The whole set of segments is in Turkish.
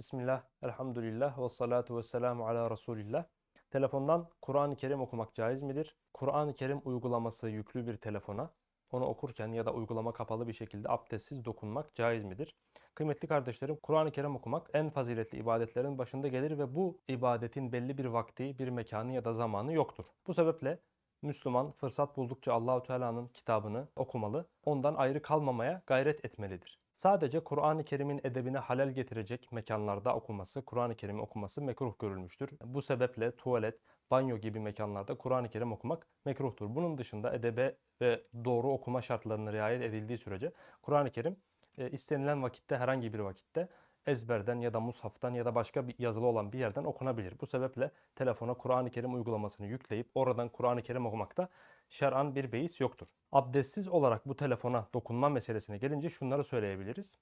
Bismillah, elhamdülillah ve salatu ve selamu ala Resulillah. Telefondan Kur'an-ı Kerim okumak caiz midir? Kur'an-ı Kerim uygulaması yüklü bir telefona onu okurken ya da uygulama kapalı bir şekilde abdestsiz dokunmak caiz midir? Kıymetli kardeşlerim, Kur'an-ı Kerim okumak en faziletli ibadetlerin başında gelir ve bu ibadetin belli bir vakti, bir mekanı ya da zamanı yoktur. Bu sebeple Müslüman fırsat buldukça Allahu Teala'nın kitabını okumalı, ondan ayrı kalmamaya gayret etmelidir. Sadece Kur'an-ı Kerim'in edebine halel getirecek mekanlarda okuması, Kur'an-ı Kerim okuması mekruh görülmüştür. Bu sebeple tuvalet, banyo gibi mekanlarda Kur'an-ı Kerim okumak mekruhtur. Bunun dışında edebe ve doğru okuma şartlarına riayet edildiği sürece Kur'an-ı Kerim e, istenilen vakitte herhangi bir vakitte ezberden ya da mushaftan ya da başka bir yazılı olan bir yerden okunabilir. Bu sebeple telefona Kur'an-ı Kerim uygulamasını yükleyip oradan Kur'an-ı Kerim okumakta şer'an bir beis yoktur. Abdestsiz olarak bu telefona dokunma meselesine gelince şunları söyleyebiliriz.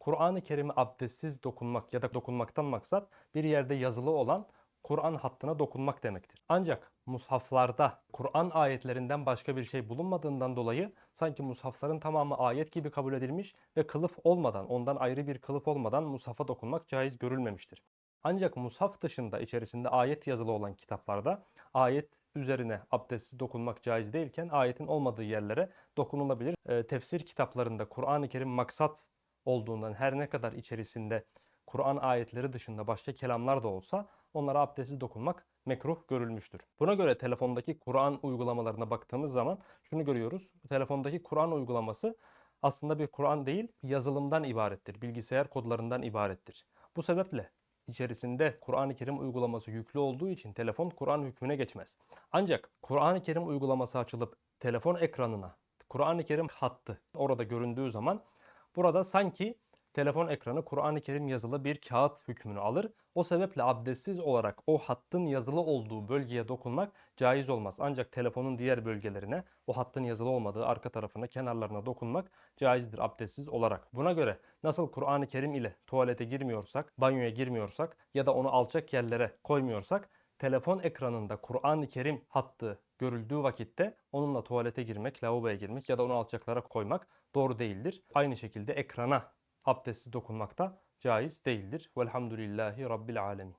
Kur'an-ı Kerim'e abdestsiz dokunmak ya da dokunmaktan maksat bir yerde yazılı olan Kur'an hattına dokunmak demektir. Ancak mushaflarda Kur'an ayetlerinden başka bir şey bulunmadığından dolayı sanki mushafların tamamı ayet gibi kabul edilmiş ve kılıf olmadan, ondan ayrı bir kılıf olmadan mushafa dokunmak caiz görülmemiştir. Ancak mushaf dışında içerisinde ayet yazılı olan kitaplarda ayet üzerine abdestsiz dokunmak caiz değilken ayetin olmadığı yerlere dokunulabilir. Ee, tefsir kitaplarında Kur'an-ı Kerim maksat olduğundan her ne kadar içerisinde Kur'an ayetleri dışında başka kelamlar da olsa onlara abdestsiz dokunmak mekruh görülmüştür. Buna göre telefondaki Kur'an uygulamalarına baktığımız zaman şunu görüyoruz. Telefondaki Kur'an uygulaması aslında bir Kur'an değil, yazılımdan ibarettir. Bilgisayar kodlarından ibarettir. Bu sebeple içerisinde Kur'an-ı Kerim uygulaması yüklü olduğu için telefon Kur'an hükmüne geçmez. Ancak Kur'an-ı Kerim uygulaması açılıp telefon ekranına Kur'an-ı Kerim hattı orada göründüğü zaman burada sanki telefon ekranı Kur'an-ı Kerim yazılı bir kağıt hükmünü alır. O sebeple abdestsiz olarak o hattın yazılı olduğu bölgeye dokunmak caiz olmaz. Ancak telefonun diğer bölgelerine o hattın yazılı olmadığı arka tarafına, kenarlarına dokunmak caizdir abdestsiz olarak. Buna göre nasıl Kur'an-ı Kerim ile tuvalete girmiyorsak, banyoya girmiyorsak ya da onu alçak yerlere koymuyorsak telefon ekranında Kur'an-ı Kerim hattı görüldüğü vakitte onunla tuvalete girmek, lavaboya girmek ya da onu alçaklara koymak doğru değildir. Aynı şekilde ekrana abdestsiz dokunmak da caiz değildir. Velhamdülillahi Rabbil Alemin.